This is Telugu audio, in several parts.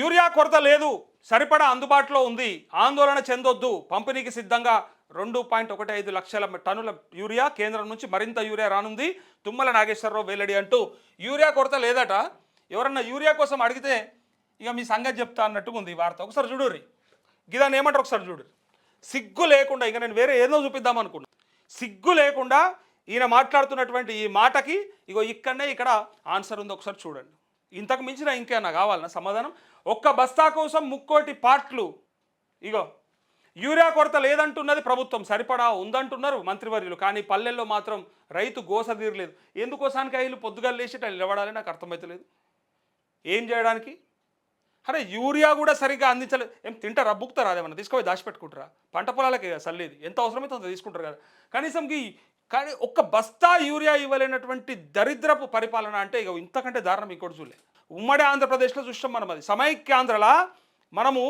యూరియా కొరత లేదు సరిపడా అందుబాటులో ఉంది. ఆందోళన చెందొద్దు. పంపిణీకి సిద్ధంగా రెండు పాయింట్ ఒకటి ఐదు లక్షల టన్నుల యూరియా కేంద్రం నుంచి మరింత యూరియా రానుంది. తుమ్మల నాగేశ్వరరావు వెల్లడి అంటూ యూరియా కొరత లేదట. ఎవరన్నా యూరియా కోసం అడిగితే ఇక మీ సంగతి చెప్తా అన్నట్టుగా ఉంది వార్త. ఒకసారి చూడుర్రి. గిదాన్ని ఏమంటారు? ఒకసారి చూడు సిగ్గు లేకుండా ఇంకా నేను వేరే ఏదో చూపిద్దాం అనుకున్నా. సిగ్గు లేకుండా ఈయన మాట్లాడుతున్నటువంటి ఈ మాటకి ఇగో ఇక్కడనే ఇక్కడ ఆన్సర్ ఉంది. ఒకసారి చూడండి. ఇంతకు మించిన ఇంకేమన్నా కావాలన్నా సమాధానం? ఒక్క బస్తా కోసం ముక్కోటి పార్ట్లు ఇగో యూరియా కొరత లేదంటున్నది ప్రభుత్వం. సరిపడా ఉందంటున్నారు మంత్రివర్యులు. కానీ పల్లెల్లో మాత్రం రైతు గోస తీరలేదు. ఎందుకోసానికి వీళ్ళు పొద్దుగా లేచి ఇట్లా నిలబడాలి? నాకు అర్థమవుతలేదు ఏం చేయడానికి? అరే యూరియా కూడా సరిగ్గా అందించలేదు. ఏం తింటారా? బుక్తారా అదేమన్నా తీసుకుపోయి దాచిపెట్టుకుంటారా? పంట పొలాలకి కదా ఎంత అవసరమైతే అంత తీసుకుంటారు కదా. కనీసం ఈ కానీ ఒక్క బస్తా యూరియా ఇవ్వలేనటువంటి దరిద్రపు పరిపాలన అంటే ఇక ఇంతకంటే దారుణం ఇంకోటి చూడలే. ఉమ్మడి ఆంధ్రప్రదేశ్లో చూస్తాం మనం అది. సమైక్యాంధ్రలా మనము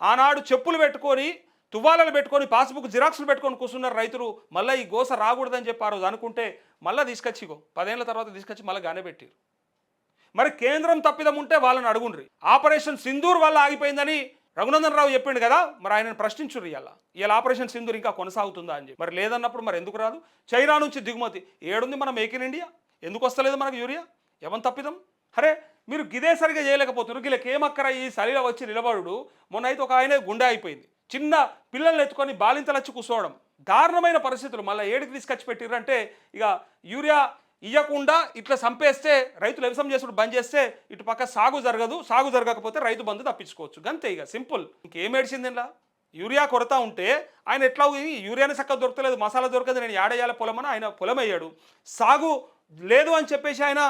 ఆనాడు చెప్పులు పెట్టుకొని తువ్వాలలు పెట్టుకొని పాస్బుక్ జిరాక్స్లు పెట్టుకొని కూర్చున్నారు రైతులు మళ్ళీ ఈ గోస రాకూడదని చెప్పి ఆ రోజు అనుకుంటే మళ్ళీ తీసుకొచ్చి ఇగో పదేళ్ళ తర్వాత తీసుకొచ్చి మళ్ళీ గానే పెట్టారు మరి కేంద్రం తప్పిదం ఉంటే వాళ్ళని అడుగుండ్రి. ఆపరేషన్ సింధూర్ వల్ల ఆగిపోయిందని రఘునందన్ రావు చెప్పిండు కదా మరి ఆయనను ప్రశ్నించురు ఇలా ఇలా ఆపరేషన్ సింధూర్ ఇంకా కొనసాగుతుందా అని చెప్పి. మరి లేదన్నప్పుడు మరి ఎందుకు రాదు? చైనా నుంచి దిగుమతి. ఏడుంది మన మేక్ ఇన్ ఇండియా? ఎందుకు వస్తలేదు మనకు యూరియా? ఏమని తప్పిదం? అరే మీరు గిదే సరిగా చేయలేకపోతున్నారు. వీళ్ళకి ఏమక్కర ఈ సలిలో వచ్చి నిలబడు మొన్న అయితే ఒక ఆయన గుండె అయిపోయింది. చిన్న పిల్లల్ని ఎత్తుకొని బాలింతలు వచ్చి కూర్చోవడం. దారుణమైన పరిస్థితులు. మళ్ళీ ఏడికి తీసుకొచ్చి పెట్టిర్రంటే ఇక యూరియా ఇవ్వకుండా ఇట్లా సంపేస్తే రైతులు వ్యవసాయం చేసుడు బంద్ చేస్తే ఇటు పక్క సాగు జరగదు సాగు జరగకపోతే రైతు బంధు తప్పించుకోవచ్చు. గంతే ఇక సింపుల్. ఇంకేం ఏడిచింది ఇలా యూరియా కొరత ఉంటే ఆయన ఎట్లా ఈ యూరియాని చక్కగా దొరకలేదు మసాలా దొరకదు నేను యాడేయాల పొలం అని ఆయన పొలం అయ్యాడు సాగు లేదు అని చెప్పేసి ఆయన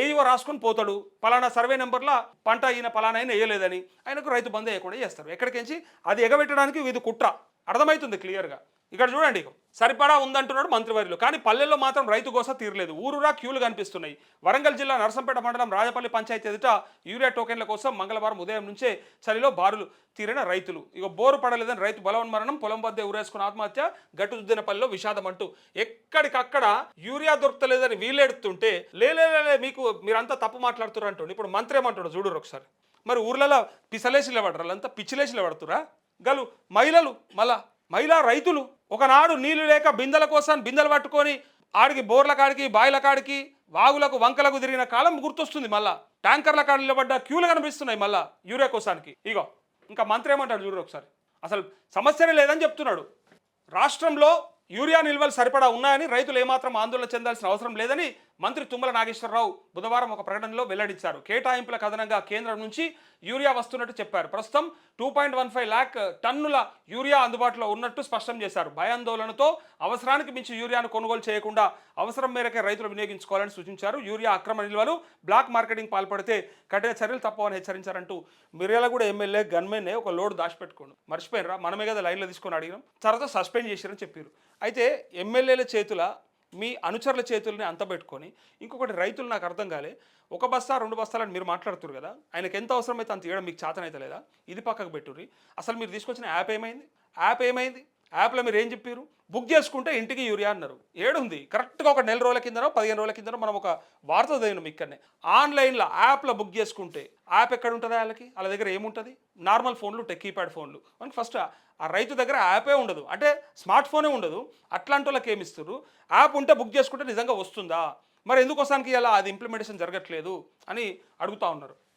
ఏవో రాసుకొని పోతాడు. పలానా సర్వే నెంబర్లో పంట ఈయన పలానా అయినా వేయలేదని ఆయనకు రైతు బంద్ వేయకుండా చేస్తారు. ఎక్కడికించి? అది ఎగబెట్టడానికి ఇది కుట్ర. అర్థమవుతుంది క్లియర్గా. ఇక్కడ చూడండి సరిపడా ఉందంటున్నాడు మంత్రివర్యులు. కానీ పల్లెల్లో మాత్రం రైతు గోస తీరలేదు. ఊరురా క్యూలు కనిపిస్తున్నాయి. వరంగల్ జిల్లా నరసంపేట మండలం రాజపల్లి పంచాయతీ ఎదుట యూరియా టోకెన్ల కోసం మంగళవారం ఉదయం నుంచే చలిలో బారులు తీరిన రైతులు. ఇక బోరు పడలేదని రైతు బలవన్మరణం పొలం వద్దే ఊరేసుకున్న ఆత్మహత్య గట్టుదుద్దినపల్లిలో విషాదం అంటూ ఎక్కడికక్కడ యూరియా దొరకలేదని వీలెడుతుంటే లేలే లేలే మీకు మీరంతా తప్పు మాట్లాడుతున్నారు అంటుండే. ఇప్పుడు మంత్రి ఏమంటాడు చూడరు ఒకసారి. మరి ఊర్లలో పిసలేసి నిలబడరు అంతా పిచ్చిలేసి నిలబడుతురా గలు మహిళలు మళ్ళా మహిళా రైతులు ఒకనాడు నీళ్ళు లేక బిందెల కోసం బిందెలు పట్టుకొని ఆడికి బోర్ల కాడికి బాయిల కాడికి వాగులకు వంకలకు తిరిగిన కాలం గుర్తొస్తుంది మళ్ళా. ట్యాంకర్ల కాడ నిలబడ్డ క్యూలు కనిపిస్తున్నాయి మళ్ళా యూరియా కోసానికి. ఇగో ఇంకా మంత్రి ఏమంటాడు చూడు ఒకసారి. అసలు సమస్యనే లేదని చెప్తున్నాడు. రాష్ట్రంలో యూరియా నిల్వలు సరిపడా ఉన్నాయని రైతులు ఏమాత్రం ఆందోళన చెందాల్సిన అవసరం లేదని మంత్రి తుమ్మల నాగేశ్వరరావు బుధవారం ఒక ప్రకటనలో వెల్లడించారు. కేటాయింపుల కథనంగా కేంద్రం నుంచి యూరియా వస్తున్నట్టు చెప్పారు. ప్రస్తుతం two point one five lakh టన్నుల యూరియా అందుబాటులో ఉన్నట్టు స్పష్టం చేశారు. భయాందోళనతో అవసరానికి మించి యూరియాను కొనుగోలు చేయకుండా అవసరం మేరకే రైతులు వినియోగించుకోవాలని సూచించారు. యూరియా అక్రమ నిల్వలు బ్లాక్ మార్కెటింగ్ పాల్పడితే కఠిన చర్యలు తప్పవని హెచ్చరించారంటూ మిర్యాలగూడ ఎమ్మెల్యే గన్మెన్నే ఒక లోడ్ దాచిపెట్టుకోండు మర్చిపోయినరా? మనమే కదా లైన్లో తీసుకొని అడిగినాం. తర్వాత సస్పెండ్ చేశారని చెప్పారు అయితే ఎమ్మెల్యేల చేతుల మీ అనుచరుల చేతుల్ని అంతబెట్టుకొని ఇంకొకటి రైతులు నాకు అర్థం కాలే. ఒక బస్తా రెండు బస్తాలని మీరు మాట్లాడుతున్నారు కదా ఆయనకి ఎంత అవసరమైతే అంత ఇవ్వడం మీకు చేతనైతే లేదా? ఇది పక్కకు పెట్టుర్రి. అసలు మీరు తీసుకొచ్చిన యాప్ ఏమైంది? యాప్ ఏమైంది? యాప్లో మీరు ఏం చెప్పారు బుక్ చేసుకుంటే ఇంటికి యూరియా అన్నారు. ఏడుంది? కరెక్ట్గా ఒక నెల రోజుల కిందనో పదిహేను రోజుల కిందనో మనం ఒక వార్త చదివినాం ఇక్కడనే. ఆన్లైన్లో యాప్లో బుక్ చేసుకుంటే యాప్ ఎక్కడ ఉంటుంది వాళ్ళకి? వాళ్ళ దగ్గర ఏముంటుంది? నార్మల్ ఫోన్లు టెక్ కీప్యాడ్ ఫోన్లు. మనకి ఫస్ట్ ఆ రైతు దగ్గర యాపే ఉండదు. అంటే స్మార్ట్ ఫోనే ఉండదు. అట్లాంటి వాళ్ళకి ఏమి ఇస్తారు యాప్ ఉంటే బుక్ చేసుకుంటే నిజంగా వస్తుందా? మరి ఎందుకోసానికి ఇలా అది ఇంప్లిమెంటేషన్ జరగట్లేదు? అని అడుగుతా ఉన్నారు.